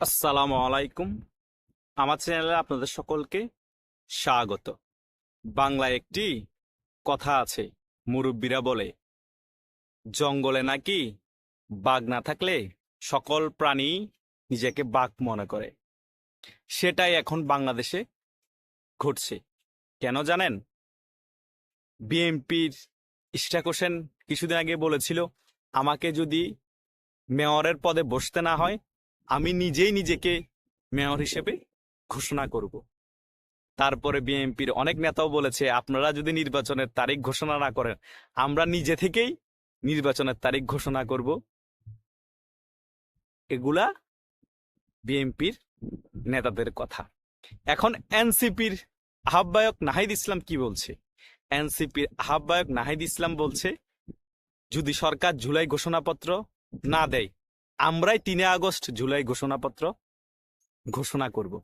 আসসালামু আলাইকুম। আমার চ্যানেলে আপনাদের সকলকে স্বাগত। বাংলায় একটি কথা আছে, মুরব্বীরা বলে, জঙ্গলে নাকি বাঘ না থাকলে সকল প্রাণী নিজেকে বাঘ মনে করে। সেটাই এখন বাংলাদেশে ঘটছে। কেন জানেন? বিএনপির ইশরাক হোসেন কিছুদিন আগে বলেছিল, আমাকে যদি মেয়রের পদে বসতে না হয় আমি নিজেই নিজেকে মেয়র হিসেবে ঘোষণা করব। তারপরে বিএনপির অনেক নেতাও বলেছে, আপনারা যদি নির্বাচনের তারিখ ঘোষণা না করেন, আমরা নিজে থেকেই নির্বাচনের তারিখ ঘোষণা করব। এগুলা বিএনপির নেতাদের কথা। এখন এনসিপির আহ্বায়ক নাহিদ ইসলাম কি বলছে? এনসিপির আহ্বায়ক নাহিদ ইসলাম বলছে, যদি সরকার জুলাই ঘোষণাপত্র না দেয় আমরাই তিনে আগস্ট জুলাই ঘোষণাপত্র ঘোষণা করব।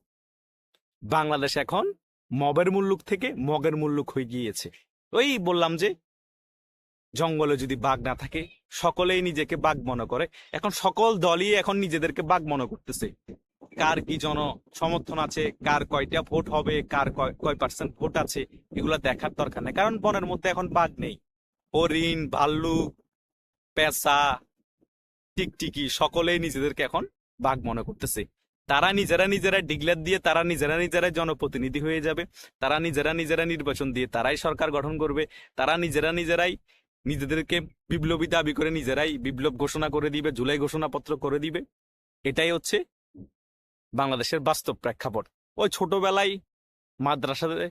বাংলাদেশ এখন মবের মুল্লুক থেকে মগের মুল্লুক হয়ে গিয়েছে। ওই বললাম যে, জঙ্গলে যদি বাঘ না থাকে, সকলেই নিজেকে বাঘ মনে করে। এখন সকল দলই এখন নিজেদেরকে বাঘ মনে করতেছে। কার কি জন সমর্থন আছে, কার কয়টা ভোট হবে, কার কয়- পার্সেন্ট ভোট আছে, এগুলা দেখার দরকার নেই। কারণ বনের মধ্যে এখন বাঘ নেই। হরিণ, ভাল্লুক, পেঁচা টিকটিকি সকলেই নিজেদেরকে এখন বাঘ মনে করতেছে। তারা নিজেরা নিজেরা ডিগলার দিয়ে তারা নিজেরা নিজেরা জনপ্রতিনিধি হয়ে যাবে। তারা নিজেরা নিজেরা নির্বাচন দিয়ে তারাই সরকার গঠন করবে। তারা নিজেরা নিজেরাই নিজেদেরকে বিপ্লবী দাবি করে নিজেরাই বিপ্লব ঘোষণা করে দিবে, জুলাই ঘোষণাপত্র করে দিবে। এটাই হচ্ছে বাংলাদেশের বাস্তব প্রেক্ষাপট। ওই ছোটবেলায় মাদ্রাসাতে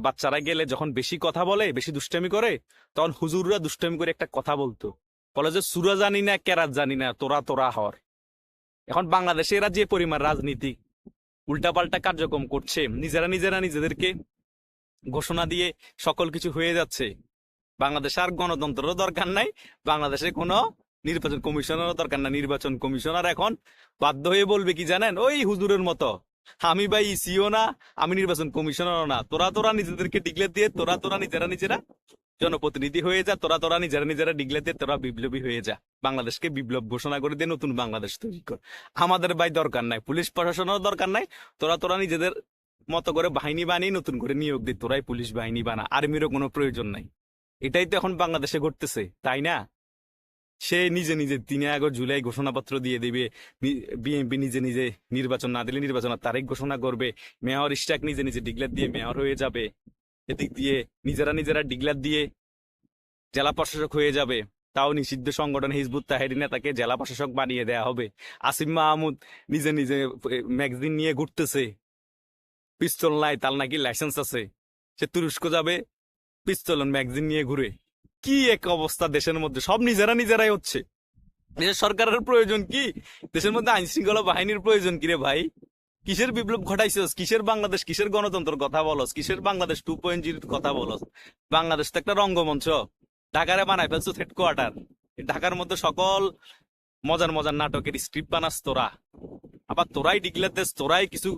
বাচ্চারা গেলে যখন বেশি কথা বলে, বেশি দুষ্টামি করে, তখন হুজুররা দুষ্টামি করে একটা কথা বলতো। বলে যে সুরা জানি না, কেরাত জানি না, তোরা তোরা হর। এখন বাংলাদেশে এরা যে পরিমাণ রাজনীতি উল্টাপাল্টা কার্যক্রম করছে, নিজেরা নিজেরা নিজেদেরকে ঘোষণা দিয়ে সকল কিছু হয়ে যাচ্ছে। বাংলাদেশে আর গণতন্ত্রেরও দরকার নাই, বাংলাদেশে কোনো নির্বাচন কমিশনেরও দরকার নাই। নির্বাচন কমিশনার এখন বাধ্য হয়ে বলবে কি জানেন? ওই হুজুরের মতো, আমি ভাই ইসিও না, আমি নির্বাচন কমিশনারও না। তোরা তোরা নিজেদেরকে ডিক্লেয়ার দিয়ে তোরা তোরা নিজেরা নিজেরা জনপ্রতিনিধি হয়ে যা, তোরা তোরা নিজেরা নিজেরা ডিগলে দিয়ে তোরা বিপ্লবী হয়ে যা। বাংলাদেশকে বিপ্লব ঘোষণা করে দিয়ে নতুন বাংলাদেশ তৈরি কর। আমাদের ভাই দরকার নাই, পুলিশ প্রশাসনেরও দরকার নাই। তোরা তোরা নিজেদের মতো করে বাহিনী বানিয়ে নতুন করে নিয়োগ দি, তোরাই পুলিশ বাহিনী বানা, আর্মিরও কোনো প্রয়োজন নাই। এটাই তো এখন বাংলাদেশে ঘটতেছে, তাই না? সে নিজে নিজে তিনে আগস্ট জুলাই ঘোষণাপত্র দিয়ে দিবে বিএনপি নিজে নিজে নির্বাচন না দিলে নির্বাচনের তারিখ ঘোষণা করবে, মেয়র ইস্টাক নিজে নিজে ডিক্লেয়ার দিয়ে মেয়র হয়ে যাবে। এদিক দিয়ে নিজেরা নিজেরা ডিগলার দিয়ে জেলা প্রশাসক হয়ে যাবে। তাও নিষিদ্ধ সংগঠন হিজবুত তাহেরি নেতাকে জেলা প্রশাসক বানিয়ে দেয়া হবে। আসিম মাহমুদ নিজে নিজে ম্যাগজিন নিয়ে ঘুরতেছে। পিস্তল নাই, তার নাকি লাইসেন্স আছে। সে তুরস্ক যাবে, পিস্তল ম্যাগজিন নিয়ে ঘুরে। কি এক অবস্থা দেশের মধ্যে, সব নিজেরা নিজেরাই হচ্ছে। দেশের সরকারের প্রয়োজন কি? দেশের মধ্যে আইন শৃঙ্খলা বাহিনীর প্রয়োজন কি রে ভাই? কিসের বিপ্লব ঘটাইছস? কিসের বাংলাদেশ? কিসের গণতন্ত্র? কথা বলস। কিসের বাংলাদেশ? টু পয়েন্ট কথা বলস। বাংলাদেশ তো একটা রঙ্গমঞ্চ। ঢাকারে বানাই ফেলছো হেডকোয়ার্টার ঢাকার মধ্যে সকল মজার মজার নাটকের স্ক্রিপ্ট বানাস তোরা। আবার তোরাই ডিক্লেয়ার দেশ, তোরাই কিছু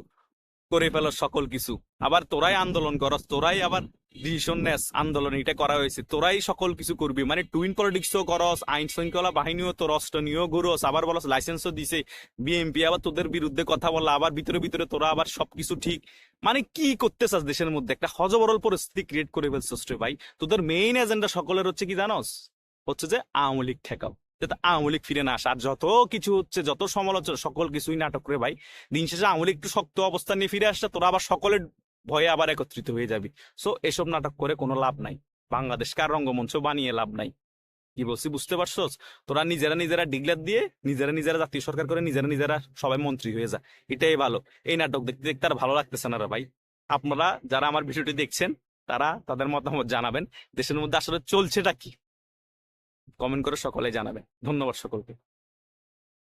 করে ফেল সকল কিছু। আবার তোরাই আন্দোলন করস, তোরাই আবার ডিসিশন নেস আন্দোলন, এটা করা হয়েছে। তোরাই সকল কিছু করবি। মানে টুইন পলিটিক্সও করস, আইন শৃঙ্খলা বাহিনীও তোর অস্ত্র নিয়েও ঘুরস, আবার বলস লাইসেন্সও দিছে বিএমপি আবার তোদের বিরুদ্ধে কথা বললা, আবার ভিতরে ভিতরে তোরা আবার সবকিছু ঠিক। মানে কি করতেছাস দেশের মধ্যে? একটা হজবরল পরিস্থিতি ক্রিয়েট করে ফেলছস রে ভাই। তোদের মেইন এজেন্ডা সকলের হচ্ছে কি জানোস? হচ্ছে যে আওয়ামী লীগ ঠেকাও। যাতে আওয়ামী লীগ ফিরে না আসে। আর যত কিছু হচ্ছে, যত সমালোচনা সকল কিছুই নাটক করে ভাই। দিন শেষে আওয়ামী লীগ একটু শক্ত অবস্থান নিয়ে ফিরে আসছে তোরা আবার সকলের ভয়ে আবার একত্রিত হয়ে যাবি। সো এসব নাটক করে কোনো লাভ নাই। বাংলাদেশকে আর রঙ্গমঞ্চ বানিয়ে লাভ নাই। কি বলছি, বুঝতে পারছস? তোরা নিজেরা নিজেরা ডিগলার দিয়ে নিজেরা নিজেরা জাতীয় সরকার করে নিজেরা নিজেরা সবাই মন্ত্রী হয়ে যা। এটাই ভালো। এই নাটক দেখতে দেখতে আর ভালো লাগতেছে না রে ভাই। আপনারা যারা আমার ভিডিওটি দেখছেন, তারা তাদের মতামত জানাবেন। দেশের মধ্যে আসলে চলছেটা কি? কমেন্ট করে সকলে জানাবেন। ধন্যবাদ সকলকে।